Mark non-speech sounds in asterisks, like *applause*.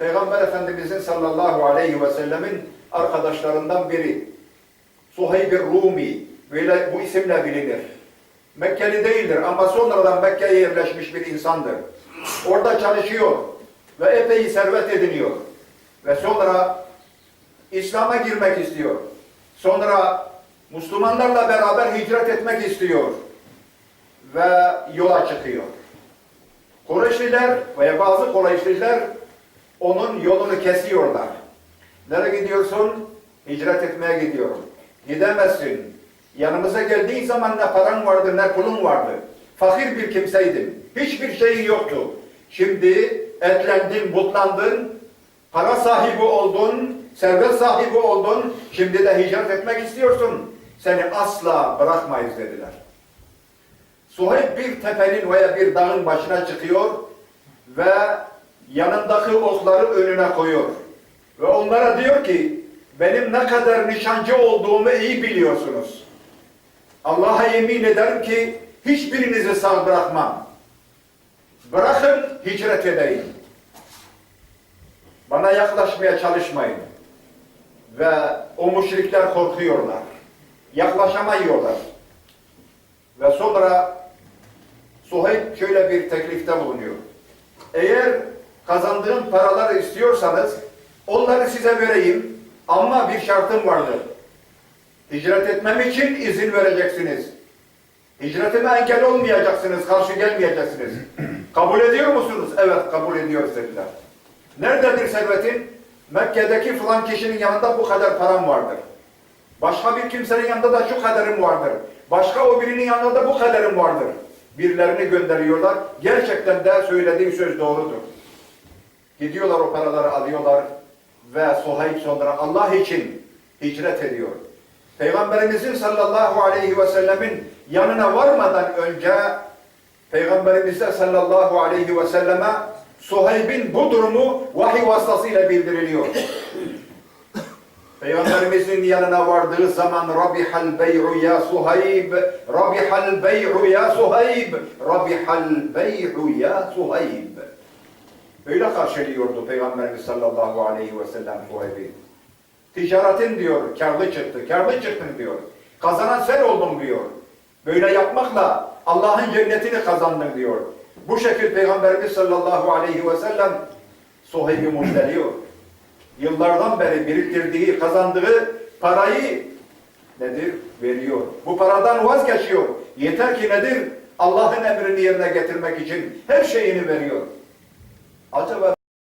Peygamber Efendimizin sallallahu aleyhi ve sellemin arkadaşlarından biri. Suheyb Rumi, böyle bu isimle bilinir. Mekkeli değildir ama sonradan Mekke'ye yerleşmiş bir insandır. Orada çalışıyor ve epey servet ediniyor. Ve sonra İslam'a girmek istiyor. Sonra Müslümanlarla beraber hicret etmek istiyor. Ve yola çıkıyor. Kureyşliler veya bazı Kureyşliler onun yolunu kesiyorlar. Nereye gidiyorsun? Hicret etmeye gidiyorum. Gidemezsin. Yanımıza geldiğin zaman ne paran vardı ne pulun vardı. Fakir bir kimseydin. Hiçbir şeyin yoktu. Şimdi etlendin, butlandın, para sahibi oldun, servet sahibi oldun. Şimdi de hicret etmek istiyorsun. Seni asla bırakmayız dediler. Suheyb bir tepenin veya bir dağın başına çıkıyor ve yanındaki okları önüne koyuyor. Ve onlara diyor ki, benim ne kadar nişancı olduğumu iyi biliyorsunuz. Allah'a yemin ederim ki hiçbirinizi sağ bırakmam. Bırakın hicret edeyim. Bana yaklaşmaya çalışmayın. Ve o müşrikler korkuyorlar. Yaklaşamıyorlar. Ve sonra Suheyb şöyle bir teklifte bulunuyor. Eğer kazandığım paraları istiyorsanız onları size vereyim ama bir şartım vardır. Hicret etmem için izin vereceksiniz. Hicretime engel olmayacaksınız, karşı gelmeyeceksiniz. *clears throat* kabul ediyor musunuz? Evet, kabul ediyoruz dediler. Nerededir servetin? Mekke'deki falan kişinin yanında bu kadar param vardır. Başka bir kimsenin yanında da şu kadarım vardır. Başka o birinin yanında da bu kadarım vardır. Birilerini gönderiyorlar. Gerçekten de söylediği söz doğrudur. Gidiyorlar o paraları alıyorlar ve Suhayb sonra Allah için hicret ediyor. Peygamberimizin sallallahu aleyhi ve sellemin yanına varmadan önce Peygamberimize sallallahu aleyhi ve selleme Suheyb'in bu durumu vahiy vasıtasıyla bildiriliyor. Peygamberimizin yanına vardığı zaman Rabihal bey'u ya Suheyb Rabihal bey'u ya Suheyb Rabihal bey'u ya Suheyb Böyle karşılıyordu Peygamberimiz sallallahu aleyhi ve sellem Suheyb'i. Ticaretin diyor, karlı çıktı, karlı çıktın diyor. Kazanan sen oldun diyor. Böyle yapmakla Allah'ın cennetini kazandın diyor. Bu şekil Peygamberimiz sallallahu aleyhi ve sellem Suheyb'i müjdeliyor. Yıllardan beri biriktirdiği, kazandığı parayı nedir? Veriyor. Bu paradan vazgeçiyor. Yeter ki nedir? Allah'ın emrini yerine getirmek için her şeyini veriyor. 好，这个。